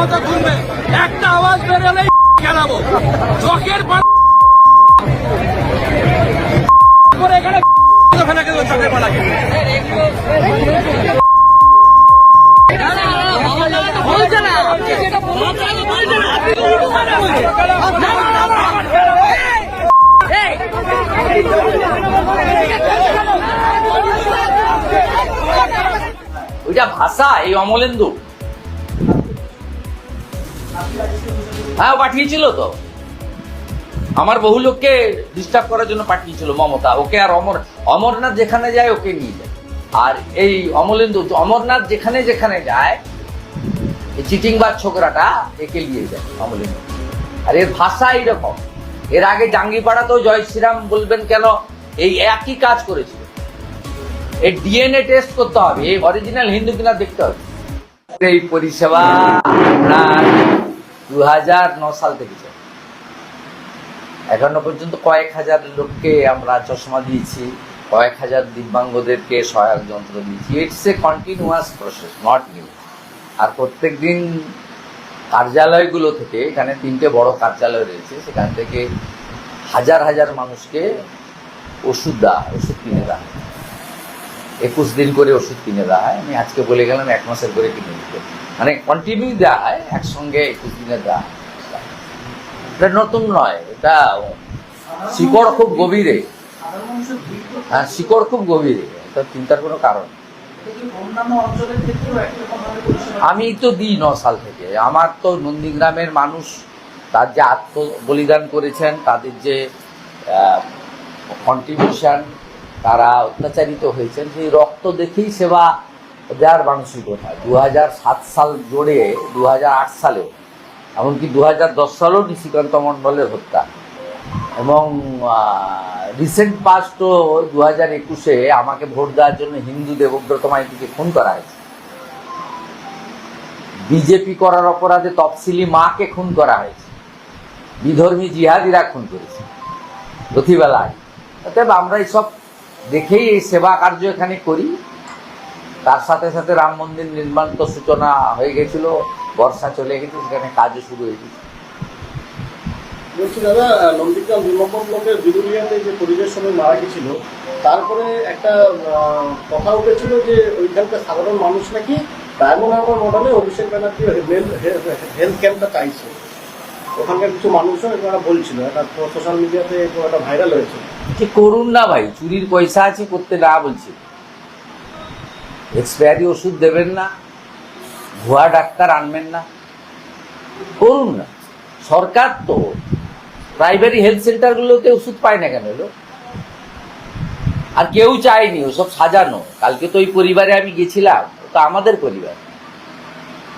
মতো ঘুরবে একটা আওয়াজ বেরোলেই খেলাবো। চকের ভাষা এই অমলেন্দু। হ্যাঁ পাঠিয়েছিল তো। আমার বহু লোককে ডিস্টার্ব করার জন্য পাঠিয়েছিল মমতা। ওকে আর অমর, অমরনাথ যেখানে যায়, ওকে নিয়ে যায়। আর এই অমলেন্দু, অমরনাথ যেখানে যেখানে যায়, এই চিটিংবাজ ছোকরাটা একে নিয়ে যায়, অমলেন্দু। আর এর ভাষা এইরকম। এর আগে জাঙ্গিপাড়াতেও জয় শ্রীরাম বলবেন কেন? এই একই কাজ করেছিল। এই ডিএনএ টেস্ট করতে হবে। এই অরিজিনাল হিন্দু কিনা দেখতে হবে। এই পরিষেবা আপনার দু হাজার ন সাল থেকে চলে। এখনও পর্যন্ত কয়েক হাজার লোককে আমরা চশমা দিয়েছি, কয়েক হাজার দিব্যাঙ্গদেরকে সহায়ক যন্ত্র দিয়েছি it's a continuous process not new আর প্রত্যেক দিন কার্যালয়গুলো থেকে, এখানে তিনটে বড় কার্যালয় রয়েছে, সেখান থেকে হাজার হাজার মানুষকে ওষুধ দেওয়া, ওষুধ কিনে দেওয়া। একুশ দিন করে ওষুধ কিনে দেওয়া হয় আমি আজকে বলে গেলাম, এক মাসের করে কিনে দিতে। মানে কন্টিনিউ দেওয়া হয় একসঙ্গে একুশ দিনে দেওয়া এটা নতুন নয়, এটা শিকড় খুব গভীরে। হ্যাঁ শিকড় খুব গভীরে, এটা চিন্তার কোনো কারণ আমি তো দিই ন সাল থেকে। আমার তো নন্দীগ্রামের মানুষ, তার যে আত্ম বলিদান করেছেন, তাদের যে কন্ট্রিবিউশন তারা অত্যাচারিত হয়েছেন। সেই রক্ত দেখেই সেবা দেওয়ার মানসিকতা। দু হাজার সাত সাল জোড়ে দু হাজার আট এমনকি দু হাজার দশ সালেও নিশিকান্ত মণ্ডলের হত্যা। এবং রিসেন্ট পাস্টও দু হাজার একুশে আমাকে ভোট দেওয়ার জন্য হিন্দু দেবব্রত মাইতিকে খুন করা হয়েছে। বিজেপি করার অপরাধে তফসিলি মাকে খুন করা হয়েছে। বিধর্মী জিহাদিরা খুন করেছে। রথিবেলায় অতএব আমরা এইসব দেখেই এই সেবা কার্য এখানে করি। তার সাথে সাথে রাম মন্দির নির্মাণ তো সূচনা হয়ে গেছিল, বর্ষা চলে গেছে, সেখানে কাজও শুরু হয়ে গেছে। বলছি দাদা যে পরিবেশ সময় তারপরে একটা কথা যে সাধারণ মানুষ নাকি মডেলে অভিষেক হেলথ ক্যাম্পটা চাইছে। ওখানকার কিছু মানুষও বলছিল সোশ্যাল মিডিয়াতে একটা ভাইরাল হয়েছে। কি করুন না ভাই, চুরির পয়সা আছে, করতে না বলছে। এক্সপায়ারি ওষুধ দেবেন না, ভুয়া ডাক্তার আনবেন না। করুন না। সরকার তো প্রাইমারি হেলথ সেন্টারগুলোতে ওষুধ পায় না কেন লোক আর কেউ চায়নি, ওসব সাজানো। কালকে তো ওই পরিবারে আমি গেছিলাম তো আমাদের পরিবার।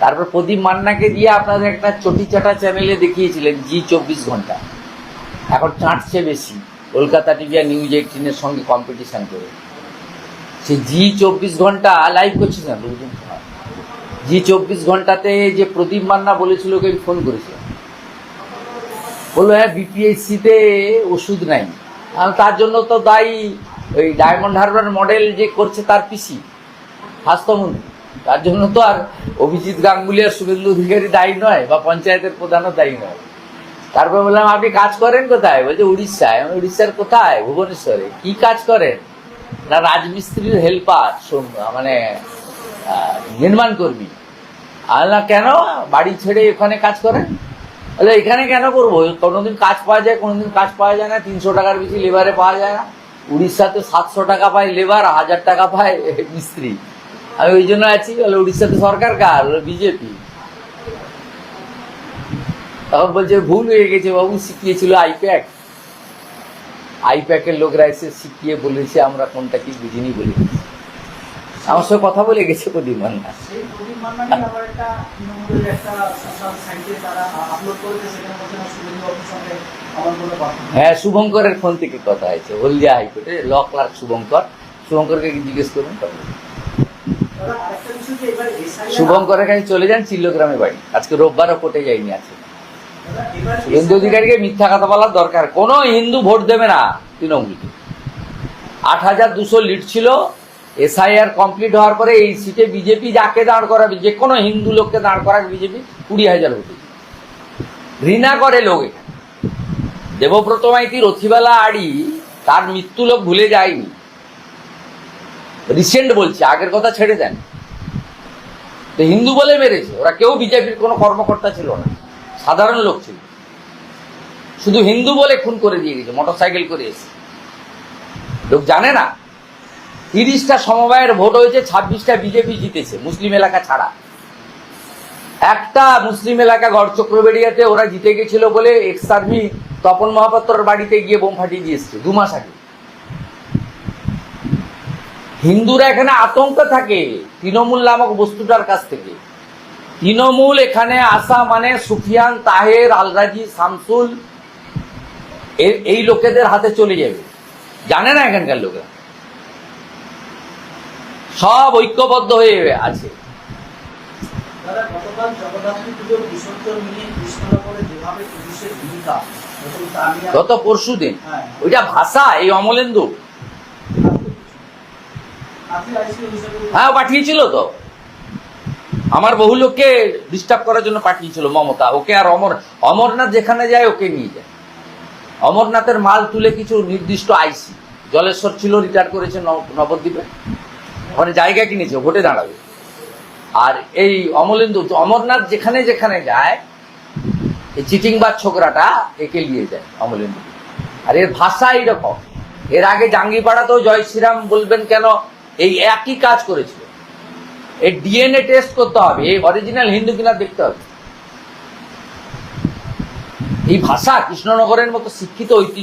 তারপর প্রদীপ মান্নাকে দিয়ে আপনাদের একটা চটি চাটা চ্যানেলে দেখিয়েছিলেন, জি চব্বিশ ঘণ্টা। এখন চাটছে বেশি। কলকাতা টিভি আর নিউজ এইটিনের সঙ্গে কম্পিটিশান করে। সে জি চব্বিশ ঘণ্টা লাইভ করছে না, লোকজন জি চব্বিশ ঘন্টাতে যে প্রদীপ মান্না বলেছিল ওকে আমি ফোন করেছিলাম। বলল হ্যাঁ বিপিএসসিতে ওষুধ নাই। তার জন্য তো দায়ী ওই ডায়মন্ড হারবার মডেল যে করছে তার পিসি স্বাস্থ্যমন্ত্রী তার জন্য তো আর অভিজিৎ গাঙ্গুলি আর শুভেন্দু অধিকারী দায়ী নয় বা পঞ্চায়েতের প্রধানও দায়ী নয়। তারপর বললাম, আপনি কাজ করেন কোথায়? বলছে, উড়িষ্যায়। উড়িষ্যার কোথায়? ভুবনেশ্বরে। কি কাজ করেন? না, রাজমিস্ত্রির হেল্পার মানে নির্মাণ কর্মী। না কেন? বাড়ি ছেড়ে এখানে কাজ করেন? বলে, এখানে কেন করব? কোনোদিন কাজ পাওয়া যায়, কোনোদিন কাজ পাওয়া যায় না, তিনশো টাকার বেশি লেবারে পাওয়া যায় না। উড়িষ্যাতে সাতশো টাকা পায় লেবার হাজার টাকা পায় মিস্ত্রি। আমি ওই জন্য আছি। বলে, উড়িষ্যাতে সরকার কার? বিজেপি। তখন বলছে ভুল হয়ে গেছে বাবু শিখিয়েছিল আইপ্যাক আইপ্যাকের লোকরা এসে শিখিয়ে বলেছে আমরা কোনটা কি বুঝিনি বলে। আমার সঙ্গে কথা বলে গেছে প্রদীপ মান্না। হ্যাঁ শুভঙ্করের ফোন থেকে কথা হয়েছে হলদিয়া হাইকোর্টে ল ক্লার্ক শুভঙ্কর। শুভঙ্করকে জিজ্ঞেস করুন? শুভঙ্করের কাছে চলে যান চিল্লগ্রামে বাড়ি। আজকে রোববারও কোর্টে যাইনি আছে হিন্দু অধিকারীকে মিথ্যা কথা বলার দরকার। কোনো হিন্দু ভোট দেবে না তৃণমূলকে আট হাজার দুশো লিড ছিল, এসআইআর কমপ্লিট হওয়ার পরে এই সিটে বিজেপি যাকে দাঁড় করাবে, যে কোনো হিন্দু লোককে দাঁড় করাবে বিজেপি, কুড়ি হাজার ভোটে। ঘৃণা করে লোক এখানে দেবব্রত মাইতি, রথিবালা, আড়ি, তার মৃত্যু লোক ভুলে যায়নি। রিসেন্ট বলছি, আগের কথা ছেড়ে দেন। তো হিন্দু বলে মেরেছে, ওরা কেউ বিজেপির কোনো কর্মকর্তা ছিল না। সাধারণ লোক ছিল। শুধু হিন্দু বলে খুন করে দিয়ে গেছে মোটর সাইকেল করে এসে। লোক জানে না, তিরিশটা সমবায়ের ভোট হয়েছে, ছাব্বিশটা বিজেপি জিতেছে, মুসলিম এলাকা ছাড়া। একটা মুসলিম এলাকা গড় চক্রবেড়িয়াতে ওরা জিতে গেছিল বলে এক্স আর্মি তপন মহাপাত্রর বাড়িতে গিয়ে বোম ফাটিয়ে দিয়ে এসছে, দু মাস আগে। হিন্দুরা এখানে আতঙ্ক থাকে, তৃণমূল নামক বস্তুটার কাছ থেকে। তৃণমূল এখানে আসা মানে সুফিয়ান তাহের আলরাজি শামসুল এই লোকেদের হাতে চলে যাবে। জানে না এখানকার লোকেরা? সব ঐক্যবদ্ধ হয়ে আছে। গত পরশু দিন? হ্যাঁ। ওইটা ভাষা এই অমলেন্দু। হ্যাঁ পাঠিয়েছিল তো। আমার বহু লোককে ডিস্টার্ব করার জন্য পাঠিয়েছিল মমতা। ওকে আর অমর অমরনাথ যেখানে যায়, ওকে নিয়ে যায়। অমরনাথের মাল তুলে কিছু নির্দিষ্ট আইসি। জলেশ্বর ছিল রিটায়ার করেছে নব- নবদ্বীপে। ওখানে জায়গা কিনেছে, ভোটে দাঁড়াবে। আর এই অমলেন্দু অমরনাথ যেখানে যেখানে যায়, এই চিটিংবাজ ছোকরাটা একে নিয়ে যায়, অমলেন্দু। আর এর ভাষা এইরকম। এর আগে জাঙ্গিপাড়াতেও জয় শ্রীরাম বলবেন কেন? এই একই কাজ করেছিল। এর ডিএনএ টেস্ট করতে হবে, এই অরিজিনাল হিন্দু কিনা দেখতে হবে। এই ভাষা কৃষ্ণনগরের মতো শিক্ষিত ঐতিহ্য